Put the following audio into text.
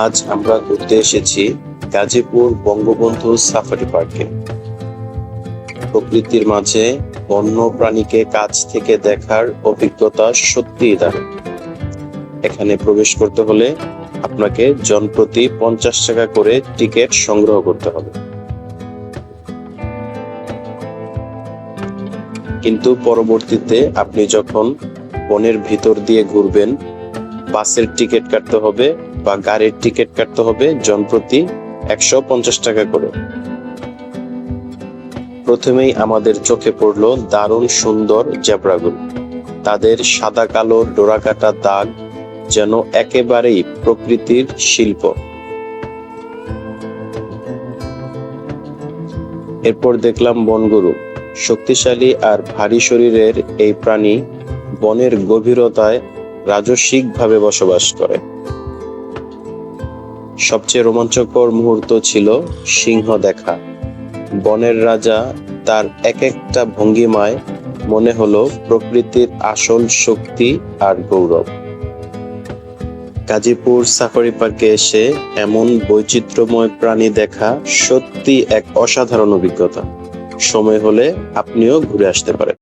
আজ আমরা ঘুরতে এসেছি গাজীপুর বঙ্গবন্ধু সাফারি পার্কে প্রকৃতির মাঝে বন্য প্রাণীকে কাছ থেকে দেখার অভিজ্ঞতা সত্যিই দারুণ। এখানে প্রবেশ করতে হলে আপনাকে জনপ্রতি পঞ্চাশ টাকা করে টিকিট সংগ্রহ করতে হবে। কিন্তু পরবর্তীতে আপনি যখন বনের ভিতর দিয়ে ঘুরবেন বাসের টিকিট কাটতে হবে বা গাড়ির টিকিট কাটতে হবে জনপ্রতি একশো পঞ্চাশ টাকা করে। প্রথমেই আমাদের চোখে পড়ল দারুণ সুন্দর জেব্রাগুলো। তাদের সাদা কালো ডোরাকাটা দাগ যেন একেবারেই প্রকৃতির শিল্প। এরপর দেখলাম বনগরু, শক্তিশালী আর ভারী শরীরের এই প্রাণী বনের গভীরতায় রাজস্বিকভাবে বসবাস করে। সবচেয়ে রোমাঞ্চকর মুহূর্ত ছিল সিংহ দেখা। বনের রাজা তার এক একটা ভঙ্গিমায় মনে হলো প্রকৃতির আসল শক্তি আর গৌরব। গাজীপুর সাফারি পার্কে এসে এমন বৈচিত্র্যময় প্রাণী দেখা সত্যি এক অসাধারণ অভিজ্ঞতা। সময় হলে আপনিও ঘুরে আসতে পারেন।